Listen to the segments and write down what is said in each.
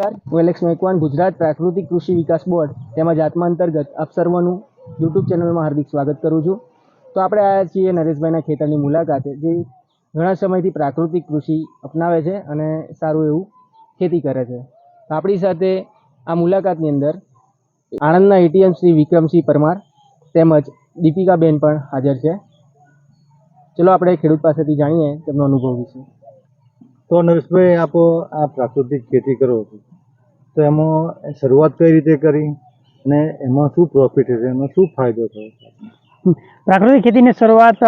નમસ્કાર, હું એલેક્સ મેકવાન, ગુજરાત પ્રાકૃતિક કૃષિ વિકાસ બોર્ડ તેમજ આત્મા અંતર્ગત આપ સર્વનું યુટ્યુબ ચેનલમાં હાર્દિક સ્વાગત કરું છું. તો આપણે આવ્યા છીએ નરેશભાઈના ખેતરની મુલાકાતે, જે ઘણા સમયથી પ્રાકૃતિક કૃષિ અપનાવે છે અને સારું એવું ખેતી કરે છે. આપણી સાથે આ મુલાકાતની અંદર આણંદના એટીએમ શ્રી વિક્રમસિંહ પરમાર તેમજ દીપિકાબેન પણ હાજર છે. ચલો આપણે ખેડૂત પાસેથી જાણીએ તેમનો અનુભવ વિશે. તો નરેશભાઈ, આપો આ પ્રાકૃતિક ખેતી કરો. છો તો એમાં શરૂઆત કઈ રીતે કરી અને એમાં શું પ્રોફિટ છે એમાં શું ફાયદો થયો? પ્રાકૃતિક ખેતીની શરૂઆત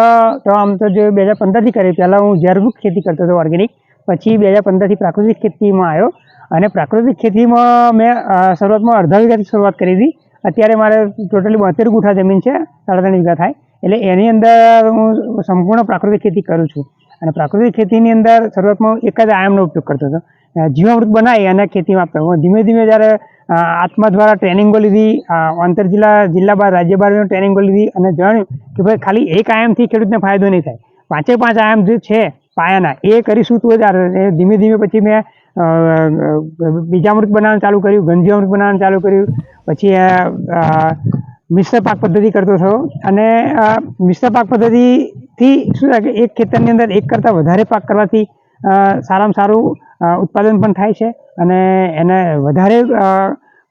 તો આમ તો જો બે હજાર પંદરથી કરી, પહેલાં હું ઝેરબુક ખેતી કરતો હતો ઓર્ગેનિક પછી બે હજાર પંદરથી પ્રાકૃતિક ખેતીમાં આવ્યો અને પ્રાકૃતિક ખેતીમાં મેં શરૂઆતમાં અડધા વીઘાથી શરૂઆત કરી હતી. અત્યારે મારે ટોટલી બોતેર ગુઠા જમીન છે, સાડા ત્રણ વીઘા થાય. એટલે એની અંદર હું સંપૂર્ણ પ્રાકૃતિક ખેતી કરું છું. અને પ્રાકૃતિક ખેતીની અંદર શરૂઆતમાં એક જ આયામનો ઉપયોગ કરતો હતો. જીવામૃત બનાવી અને ખેતીમાં આપતો ધીમે ધીમે જ્યારે આત્મા દ્વારા ટ્રેનિંગો લીધી આંતર જિલ્લા જિલ્લા બાર, રાજ્ય બાર ટ્રેનિંગો લીધી અને જાણ્યું કે ભાઈ ખાલી એક આયામથી ખેડૂતને ફાયદો નહીં થાય. પાંચે પાંચ આયામ જે છે, પાયાના, એ કરીશું તો જ ધીમે ધીમે પછી મેં બીજામૃત બનાવવાનું ચાલુ કર્યું ગંજીઅમૃત બનાવવાનું ચાલુ કર્યું. પછી મિશ્ર પાક પદ્ધતિ કરતો થયો અને મિશ્ર પાક પદ્ધતિથી શું થાય કે એક ખેતરની અંદર એક કરતાં વધારે પાક કરવાથી સારામાં સારું ઉત્પાદન પણ થાય છે અને એને વધારે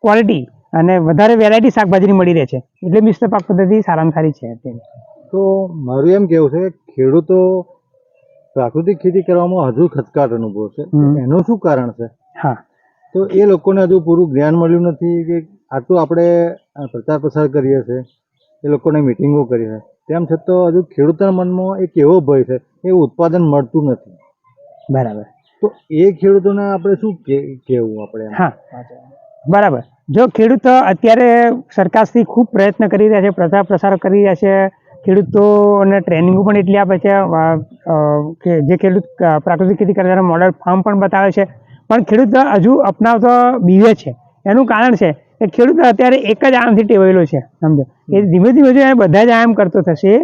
ક્વોલિટી અને વધારે વેરાયટી શાકભાજીની મળી રહે છે. એટલે મિશ્ર પાક પદ્ધતિ સારામાં સારી છે તો મારું એમ કેવું છે ખેડૂતો પ્રાકૃતિક ખેતી કરવામાં હજુ ખચકાટ અનુભવ છે. એનું શું કારણ છે? હા. તો એ લોકોને હજુ પૂરું જ્ઞાન મળ્યું નથી કે આટલું આપણે પ્રચાર પ્રસાર કરીએ છીએ એ લોકોને મિટિંગો કરીએ છે. તેમ છતાં હજુ ખેડૂતના મનમાં એક એવો ભય છે એ ઉત્પાદન મળતું નથી. બરાબર. તો એ ખેડૂતોને આપણે શું કેવું આપણે હા. બરાબર. જો ખેડૂત અત્યારે સરકારથી ખૂબ પ્રયત્ન કરી રહ્યા છે પ્રચાર પ્રસાર કરી રહ્યા છે ખેડૂતોને ટ્રેનિંગો પણ એટલી આપે છે જે ખેડૂત પ્રાકૃતિક ખેતી કરે મોડલ ફાર્મ પણ બતાવે છે. પણ ખેડૂત હજુ અપનાવતો બીવે છે. એનું કારણ છે કે ખેડૂત અત્યારે એક જ આમથી ટેવાયેલો છે સમજો? એ ધીમે ધીમે જો એ બધા જ આમ કરતો થશે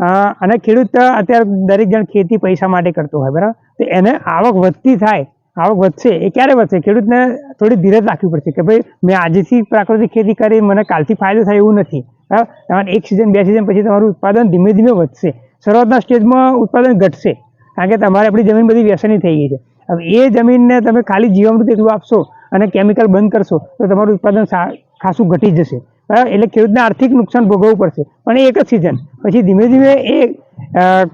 અને ખેડૂત અત્યારે દરેક જણ ખેતી પૈસા માટે કરતો હોય, બરાબર? તો એને આવક વધતી થાય, આવક વધશે, એ ક્યારે વધશે? ખેડૂતને થોડી ધીરજ રાખવી પડશે કે ભાઈ, મેં આજથી પ્રાકૃતિક ખેતી કરી, મને કાલથી ફાયદો થાય એવું નથી, બરાબર? એક સિઝન બે સિઝન પછી તમારું ઉત્પાદન ધીમે ધીમે વધશે, શરૂઆતના સ્ટેજમાં ઉત્પાદન ઘટશે, કારણ કે તમારે આપણી જમીન બધી વ્યસની થઈ ગઈ છે. હવે એ જમીનને તમે ખાલી જીવામૃત એટલું આપશો અને કેમિકલ બંધ કરશો, તો તમારું ઉત્પાદન ખાસું ઘટી જશે. બરાબર એટલે ખેડૂતને આર્થિક નુકસાન ભોગવવું પડશે. પણ એક જ સિઝન પછી ધીમે ધીમે એ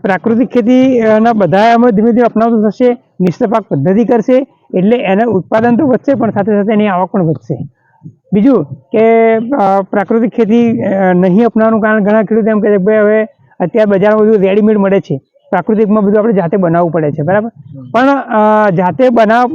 પ્રાકૃતિક ખેતીના બધા ધીમે ધીમે અપનાવતું થશે મિશ્ર પાક પદ્ધતિ કરશે, એટલે એને ઉત્પાદન તો વધશે, પણ સાથે સાથે એની આવક પણ વધશે. બીજું કે પ્રાકૃતિક ખેતી નહીં અપનાવવાનું કારણ ઘણા ખેડૂતો એમ કહે છે ભાઈ હવે અત્યારે બજારમાં બધું રેડીમેડ મળે છે. પ્રાકૃતિકમાં બધું આપણે જાતે બનાવવું પડે છે, બરાબર? પણ જાતે બનાવ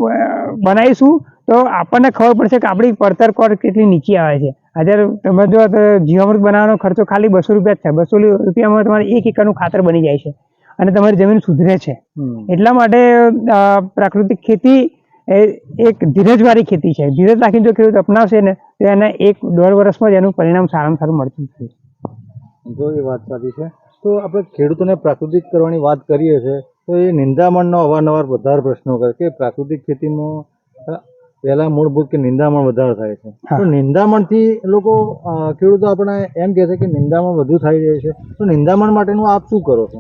બનાવીશું તો આપણને ખબર પડશે કે આપણી પડતર કોર કેટલી નીચી આવે છે. અત્યારે તમે જો તો જીવામૃત બનાવવાનો ખર્ચો ખાલી બસો રૂપિયા જ થાય. બસો રૂપિયામાં તમારે એક એકરનું ખાતર બની જાય છે અને તમારી જમીન સુધરે છે. એટલા માટે પ્રાકૃતિક ખેતી એ એક ધીરજવાળી ખેતી છે. ધીરજ રાખીને જો ખેડૂત અપનાવશે ને તો એને એક દોઢ વર્ષમાં જ એનું પરિણામ સારામાં સારું મળતું છે જો એ વાત સાચી છે. તો આપણે ખેડૂતોને પ્રાકૃતિક કરવાની વાત કરીએ છીએ તો એ નિંદામણનો અવારનવાર વધારે પ્રશ્નો કરે કે પ્રાકૃતિક ખેતીમાં પહેલા મૂળભૂત કે નિંદામણ વધારે થાય છે. તો નિંદામણથી લોકો ખેડૂતો આપણે એમ કહે છે કે નિંદામણ વધુ થઈ જાય છે. તો નિંદામણ માટેનું આપ શું કરો છો?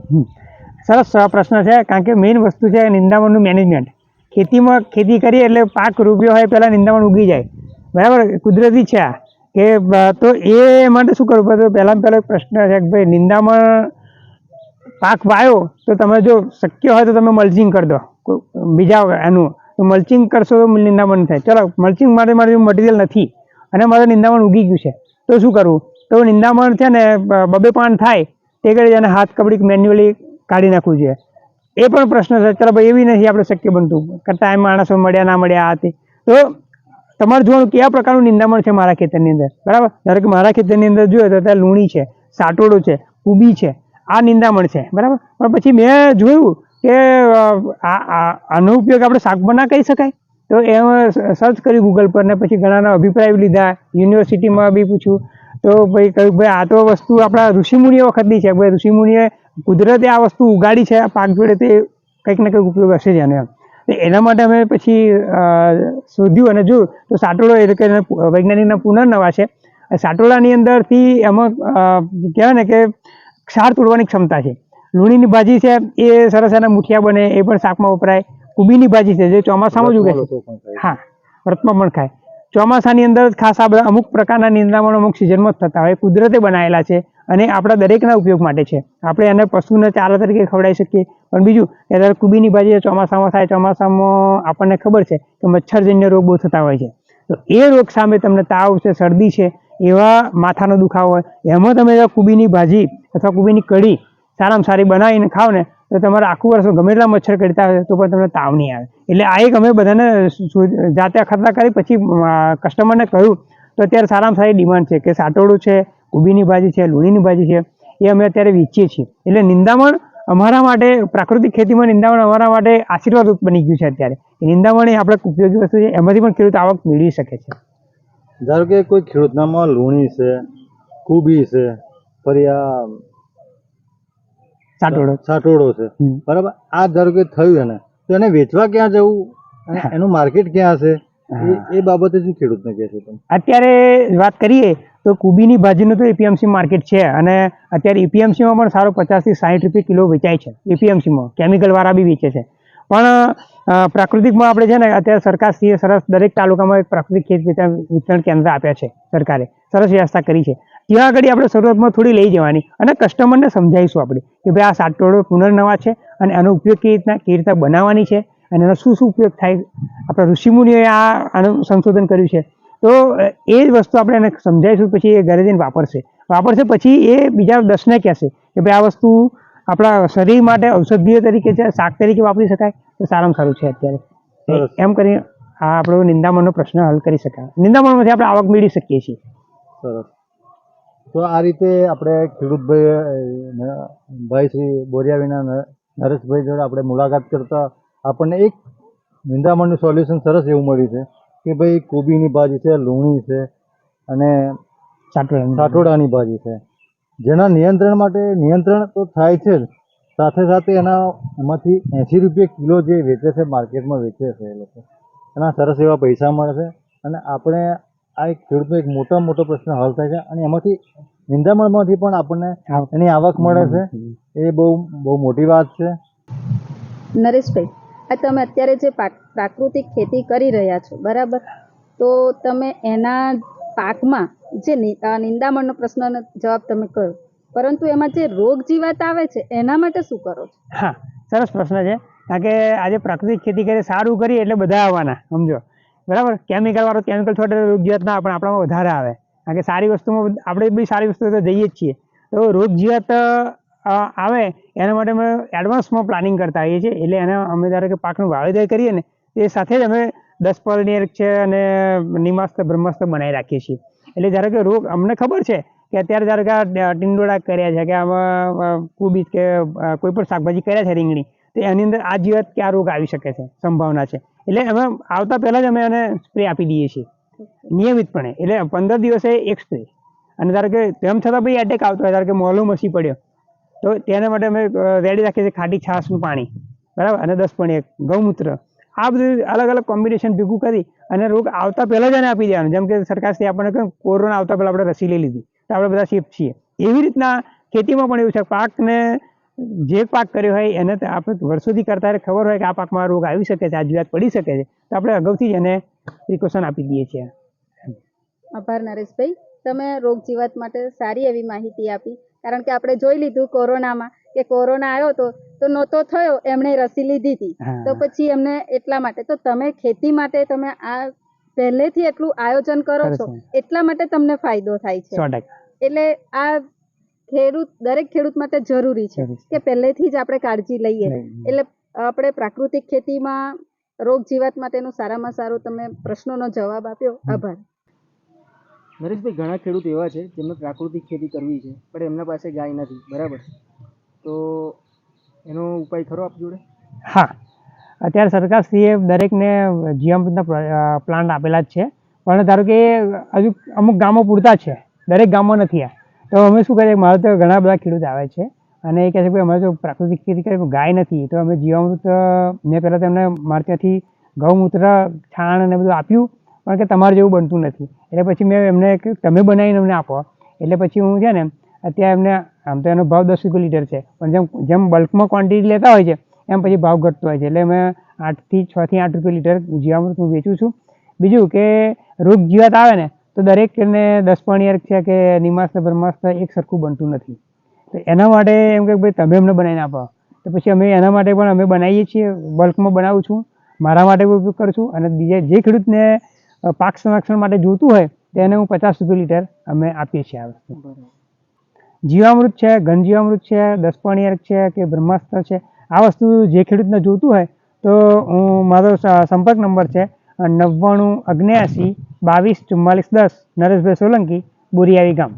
સરસ પ્રશ્ન છે કારણ કે મેઇન વસ્તુ છે નિંદામણનું મેનેજમેન્ટ ખેતીમાં ખેતી કરીએ એટલે પાક રૂપિયો હોય પહેલાં નિંદામણ ઉગી જાય. બરાબર? કુદરતી છે આ. કે તો એ માટે શું કરવું પડે? પહેલાં પહેલો પ્રશ્ન છે કે ભાઈ નિંદામણ પાક વાયો તો તમે જો શક્ય હોય તો તમે મલ્ચિંગ કરી દો. બીજા એનું તો મલ્ચિંગ કરશો તો નિંદામણ થાય. ચલો મલ્ચિંગ માટે મારે મટીરિયલ નથી અને મારે નિંદામણ ઉગી ગયું છે. તો શું કરવું તો નિંદામણ છે ને બબે પાન થાય તે કરી એને હાથ કપડી મેન્યુઅલી કાઢી નાખવું જોઈએ એ પણ પ્રશ્ન છે. ચલો ભાઈ, એવી નથી આપણે શક્ય બનતું. કરતા એમ માણસો મળ્યા, ના મળ્યા, આ તે. તમારે જોવાનું કેવા પ્રકારનું નિંદામણ છે મારા ખેતરની અંદર. બરાબર? ધારો કે મારા ખેતરની અંદર જોઈએ તો ત્યાં લૂણી છે, સાટોડો છે, કુબી છે. આ નિંદામણ છે. બરાબર? પણ પછી મેં જોયું કે આનો ઉપયોગ આપણે શાક બના કહી શકાય? તો એ સર્ચ કર્યું ગૂગલ પર ને પછી ઘણાના અભિપ્રાય લીધા. યુનિવર્સિટીમાં બી પૂછ્યું. તો ભાઈ કહ્યું, ભાઈ, આ તો વસ્તુ આપણા ઋષિમુનિઓ વખતની છે. ભાઈ, ઋષિમુનિએ કુદરતે આ વસ્તુ ઉગાડી છે, આ પાક જોડે તે કંઈક ને કંઈક ઉપયોગ હશે જ એનો એમ. એના માટે અમે પછી શોધ્યું અને જોયું. તો સાટોળો એટલે કે વૈજ્ઞાનિકના પુનર્નવા છે. સાટોળાની અંદરથી એમાં કહેવાય ને કે ક્ષાર તોડવાની ક્ષમતા છે. લૂણીની ભાજી છે એ સરસ એના મુઠિયા બને એ પણ શાકમાં વપરાય. કુબીની ભાજી છે જે ચોમાસામાં જ ઉગે છે. હા વ્રતમાં પણ ખાય. ચોમાસાની અંદર ખાસ આ બધા અમુક પ્રકારના નિંદામણો અમુક સિઝનમાં જ થતા હોય. કુદરતે બનાવેલા છે અને આપણા દરેકના ઉપયોગ માટે છે. આપણે એને પશુને ચારા તરીકે ખવડાવી શકીએ. પણ બીજું કે કુબીની ભાજી ચોમાસામાં થાય ચોમાસામાં આપણને ખબર છે કે મચ્છરજન્ય રોગ બહુ થતા હોય છે. તો એ રોગ સામે તમને તાવ છે શરદી છે એવા માથાનો દુખાવો હોય એમાં તમે કુબીની ભાજી અથવા કુબીની કઢી સારામાં સારી બનાવીને ખાવ ને, તો તમારે આખું વર્ષ ગમે એટલા મચ્છર કરતા હોય તો પણ તમને તાવ નહીં આવે. એટલે આ એક અમે બધાને જાતે અખતરા કરી પછી કસ્ટમરને કહ્યું, તો અત્યારે સારામાં સારી ડિમાન્ડ છે કે સાટોડું છે કુબીની ભાજી છે લૂણીની ભાજી છે, એ અમે અત્યારે વેચીએ છીએ. એટલે નિંદામણ અમારા માટે, પ્રાકૃતિક ખેતીમાં નિંદામણ અમારા માટે આશીર્વાદ બની ગયું છે અત્યારે. નિંદામણ એ આપણે ઉપયોગી વસ્તુ છે, એમાંથી પણ ખેડૂત આવક મેળવી શકે છે. ધારો કે કોઈ ખેડૂતનામાં લુણી છે, કુબી છે, ફરી આ સાટોડો સાટોડો છે. બરાબર? આ ધારો કે થયું એને. તો એને વેચવા ક્યાં જવું? અને એનું માર્કેટ ક્યાં હશે? એ બાબતે શું ખેડૂતને કહેશો તમે? અત્યારે વાત કરીએ તો કુબીની ભાજીનું તો એપીએમસી માર્કેટ છે અને અત્યારે એપીએમસીમાં પણ સારો પચાસથી સાઠ રૂપિયા કિલો વેચાય છે એપીએમસીમાં કેમિકલવાળા બી વેચે છે. પણ પ્રાકૃતિકમાં આપણે છે ને અત્યારે સરકારશ્રીએ સરસ દરેક તાલુકામાં એક પ્રાકૃતિક ખેત વિતરણ કેન્દ્ર આપ્યા છે સરકારે. સરસ વ્યવસ્થા કરી છે. ત્યાં આગળ આપણે શરૂઆતમાં થોડી લઈ જવાની અને કસ્ટમરને સમજાવીશું આપણે કે ભાઈ આ સાટોડો પુનર્નવા છે અને આનો ઉપયોગ કેવી રીતના કેવી રીતના બનાવવાની છે અને એનો શું શું ઉપયોગ થાય. આપણા ઋષિમુનિઓએ આ આનું સંશોધન કર્યું છે. તો એ જ વસ્તુ આપણે એને સમજાવીશું પછી એ ઘરે જઈને વાપરશે. વાપરશે પછી એ બીજા દસને કહેશે કે ભાઈ આ વસ્તુ આપણા શરીર માટે ઔષધીય તરીકે છે શાક તરીકે વાપરી શકાય. તો સારામાં સારું છે અત્યારે. એમ કરીને આ આપણો નિંદામણનો પ્રશ્ન હલ કરી શકાય. નિંદામણમાંથી આપણે આવક મેળવી શકીએ છીએ. સરસ તો આ રીતે આપણે ખેડૂતભાઈ ભાઈ શ્રી બોરિયાવીના વિના નરેશભાઈ જોડે આપણે મુલાકાત કરતા આપણને એક નિંદામણનું સોલ્યુશન સરસ એવું મળ્યું છે કે ભાઈ કોબીની ભાજી છે લૂણી છે અને સાટોડાની ભાજી. છે. જેના નિયંત્રણ માટે નિયંત્રણ તો થાય છે જ. સાથે સાથે એના એમાંથી એંસી રૂપિયા કિલો જે વેચે છે માર્કેટમાં વેચે છે એ લોકો. એના સરસ એવા પૈસા મળે છે અને આપણે આ એક ખેડૂતનો એક મોટો મોટો પ્રશ્ન હલ થાય છે અને એમાંથી નિંદામણમાંથી પણ આપણને એની આવક મળે છે. એ બહુ બહુ મોટી વાત છે. નરેશભાઈ આ તમે અત્યારે જે પાક- પ્રાકૃતિક ખેતી કરી રહ્યા છો બરાબર? તો તમે એના પાકમાં જે નિંદામણનો પ્રશ્નનો જવાબ તમે કરો પરંતુ એમાં જે રોગ જીવાત આવે છે એના માટે શું કરો છો? હા સરસ પ્રશ્ન છે. કારણ કે આજે પ્રાકૃતિક ખેતી કરીએ સારું કરીએ એટલે બધા આવવાના સમજો. બરાબર? કેમિકલવાળો કેમિકલ છોડે રોગજીવાત રોગ ના પણ આપણામાં વધારે આવે. કારણ કે સારી વસ્તુમાં આપણે બી સારી વસ્તુ તો જઈએ જ છીએ. તો રોગજીવાત આવે એના માટે અમે એડવાન્સમાં પ્લાનિંગ કરતા હોઈએ છીએ. એટલે એને અમે ધારો કે પાકનું વાવેતર કરીએ ને, એ સાથે જ અમે દસ પલનિયર છે અને નિમાસ્ત બ્રહ્માસ્ત્ર બનાવી રાખીએ છીએ. એટલે ધારો કે રોગ, અમને ખબર છે કે અત્યારે ધારો કે ટીંડોળા કર્યા છે કે આમાં કોબીજ કે કોઈ પણ શાકભાજી કર્યા છે રીંગણી. તો એની અંદર આ જીવાત કે રોગ આવી શકે છે? સંભાવના છે. એટલે અમે આવતા પહેલાં જ અમે એને સ્પ્રે આપી દઈએ છીએ. નિયમિતપણે. એટલે પંદર દિવસે એક સ્પ્રે અને ધારો કે તેમ છતાં ભાઈ એટેક આવતો હોય, ધારો કે મોલો મસી પડ્યો, તો તેના માટે અમે રેડી રાખીએ છીએ ખાટી છાશનું પાણી. બરાબર? અને દસ પણ એક, ગૌમૂત્ર. આ બધું અલગ અલગ કોમ્બિનેશન ભેગું કરી અને રોગ આવતા પહેલાં જ એને આપી દેવાનું. જેમ કે સરકારશ્રી આપણને કહ્યું, કોરોના આવતા પહેલાં આપણે રસી લઈ લીધી. તો આપણે બધા સેફ છીએ. એવી રીતના ખેતીમાં પણ એવું છે. પાકને જે પાક કર્યો હોય એને આપણે વર્ષોથી કરતા ખબર હોય કે આ પાકમાં રોગ આવી શકે છે આ જીવાત પડી શકે છે તો આપણે અગાઉથી જ એને પ્રિકોશન આપી દઈએ છીએ. આભાર નરેશભાઈ. તમે રોગ જીવાત માટે સારી એવી માહિતી આપી કારણ કે આપણે જોઈ લીધું કોરોનામાં કે કોરોના આવ્યો તો તો નહોતો થયો એમણે રસી લીધી હતી. તો પછી એમને એટલા માટે તો તમે ખેતી માટે તમે આ પહેલેથી એટલું આયોજન કરો છો એટલા માટે તમને ફાયદો થાય છે. એટલે આ ખેડૂત દરેક ખેડૂત માટે જરૂરી છે કે પહેલેથી જ આપણે કાળજી લઈએ. એટલે આપણે પ્રાકૃતિક ખેતીમાં રોગ જીવાત માટેનો સારામાં સારો તમે પ્રશ્નોનો જવાબ આપ્યો. આભાર. નરેશભાઈ ઘણા ખેડૂત એવા છે જેમને પ્રાકૃતિક ખેતી કરવી છે પણ એમના પાસે ગાય નથી. બરાબર? તો એનો ઉપાય ખરો આપ જોડે? હા. અત્યારે સરકારશ્રીએ દરેકને જીવામૃતના પ્લાન્ટ આપેલા જ છે. પણ ધારો કે હજુ અમુક ગામો પૂરતા છે. દરેક ગામમાં નથી આ. તો અમે શું કરીએ, મારે તો ઘણા બધા ખેડૂત આવે છે અને એ કહે છે કે અમારે જો પ્રાકૃતિક ખેતી ગાય નથી. તો અમે જીવામૃત, મેં પહેલાં તેમને મારે ત્યાંથી ગૌમૂત્ર, છાણ અને બધું આપ્યું, પણ કે તમારે જેવું બનતું નથી. એટલે પછી મેં એમને કહ્યું તમે બનાવીને અમને આપો. એટલે પછી હું છે ને, અત્યારે એમને, આમ તો એનો ભાવ દસ રૂપિયા લીટર છે, પણ જેમ જેમ બલ્કમાં ક્વોન્ટિટી લેતા હોય છે, એમ પછી ભાવ ઘટતો હોય છે. એટલે મેં આઠથી છથી આઠ રૂપિયા લીટર જીવામૃત હું વેચું છું. બીજું કે રોગ જીવાત આવે ને તો દરેકને દસ પાણીયાર છે કે નિમાસ ને બ્રહ્માસ એક સરખું બનતું નથી. તો એના માટે એમ કે ભાઈ તમે અમને બનાવીને આપો. તો પછી અમે એના માટે પણ અમે બનાવીએ છીએ બલ્કમાં બનાવું છું મારા માટે પણ ઉપયોગ કરું છું અને બીજા જે ખેડૂતને પાક સંરક્ષણ માટે જોતું હોય તેને હું પચાસ રૂપિયા લીટર અમે આપીએ છીએ આ વસ્તુ. જીવામૃત છે ઘન જીવામૃત છે દસ પાણીયાર છે કે બ્રહ્માસ્ત્ર છે આ વસ્તુ જે ખેડૂતને જોતું હોય તો હું મારો સંપર્ક નંબર છે નવ્વાણું અગ્નેયાસી બાવીસ ચુમ્માલીસ દસ નરેશભાઈ સોલંકી બોરિયાવી ગામ.